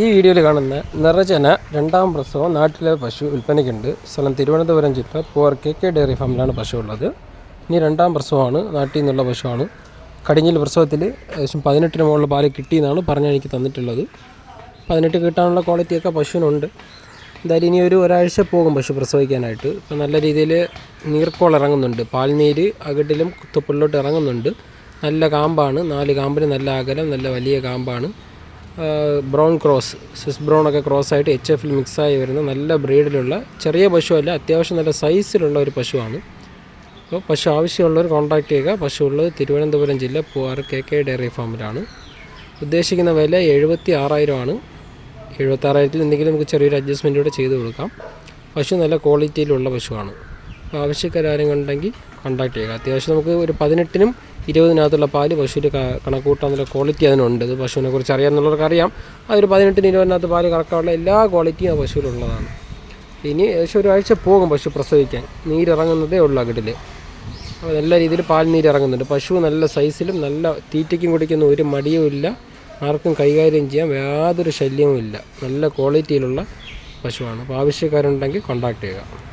ഈ വീഡിയോയിൽ കാണുന്ന നിറചന രണ്ടാം പ്രസവം നാട്ടിലെ പശു വിൽപ്പനയ്ക്കുണ്ട്. സ്ഥലം തിരുവനന്തപുരം ജില്ല പോർ കെ കെ ഡയറി ഫാമിലാണ് പശു ഉള്ളത്. ഇനി രണ്ടാം പ്രസവമാണ്. നാട്ടിൽ നിന്നുള്ള പശുവാണ്. കടിഞ്ഞിൽ പ്രസവത്തിൽ ഏകദേശം പതിനെട്ടിന് മുകളിൽ പാൽ കിട്ടിയെന്നാണ് പറഞ്ഞാൽ എനിക്ക് തന്നിട്ടുള്ളത്. പതിനെട്ട് കിട്ടാനുള്ള ക്വാളിറ്റിയൊക്കെ പശുവിനുണ്ട്. എന്തായാലും ഇനി ഒരു ഒരാഴ്ച പോകും പശു പ്രസവിക്കാനായിട്ട്. ഇപ്പം നല്ല രീതിയിൽ നീർക്കോൾ ഇറങ്ങുന്നുണ്ട്. പാൽനീര് അകട്ടിലും കുത്തപ്പുള്ളിലോട്ട് ഇറങ്ങുന്നുണ്ട്. നല്ല കാമ്പാണ്. നാല് കാമ്പിന് നല്ല അകലം നല്ല വലിയ കാമ്പാണ്. ബ്രൗൺ ക്രോസ് സ്വിസ് ബ്രൗൺ ഒക്കെ ക്രോസ് ആയിട്ട് എച്ച് എഫിൽ മിക്സായി വരുന്ന നല്ല ബ്രീഡിലുള്ള ചെറിയ പശുവല്ല അത്യാവശ്യം നല്ല സൈസിലുള്ള ഒരു പശുവാണ്. അപ്പോൾ പശു ആവശ്യമുള്ളവർ കോൺടാക്ട് ചെയ്യുക. പശു ഉള്ളത് തിരുവനന്തപുരം ജില്ല പൂവാറ് കെ കെ ഡയറി ഫാമിലാണ് ഉദ്ദേശിക്കുന്ന വില എഴുപത്തി ആറായിരമാണ് എഴുപത്താറായിരത്തിൽ എന്തെങ്കിലും നമുക്ക് ചെറിയൊരു അഡ്ജസ്റ്റ്മെന്റ് കൂടെ ചെയ്ത് കൊടുക്കാം. പശു നല്ല ക്വാളിറ്റിയിലുള്ള പശുവാണ്. അപ്പോൾ ആവശ്യക്കാരും ഉണ്ടെങ്കിൽ കോൺടാക്ട് ചെയ്യുക. അത്യാവശ്യം നമുക്ക് ഒരു പതിനെട്ടിനും ഇരുപതിനകത്തുള്ള പാൽ പശുവിന്റെ നല്ല ക്വാളിറ്റി അതിനുണ്ട്. ഇത് പശുവിനെ കുറിച്ച് അറിയാമെന്നുള്ളവർക്ക് അറിയാം. അതൊരു പതിനെട്ടിന് ഇരുപതിനകത്ത് പാൽ കറക്കാനുള്ള എല്ലാ ക്വാളിറ്റിയും ആ പശുവിലുള്ളതാണ്. ഇനി ഏകദേശം ഒരാഴ്ച പോകും പശു പ്രസവിക്കാൻ. നീരിറങ്ങുന്നതേ ഉള്ളൂ അകിടിൽ അപ്പോൾ നല്ല രീതിയിൽ പാൽ ഇറങ്ങുന്നുണ്ട് പശു നല്ല സൈസിലും നല്ല തീറ്റയ്ക്കും കുടിക്കുന്ന ഒരു മടിയും ഇല്ല. ആർക്കും കൈകാര്യം ചെയ്യാൻ യാതൊരു ശല്യവും ഇല്ല. നല്ല ക്വാളിറ്റിയിലുള്ള പശുവാണ്. അപ്പോൾ ആവശ്യക്കാരുണ്ടെങ്കിൽ കോൺടാക്ട് ചെയ്യുക.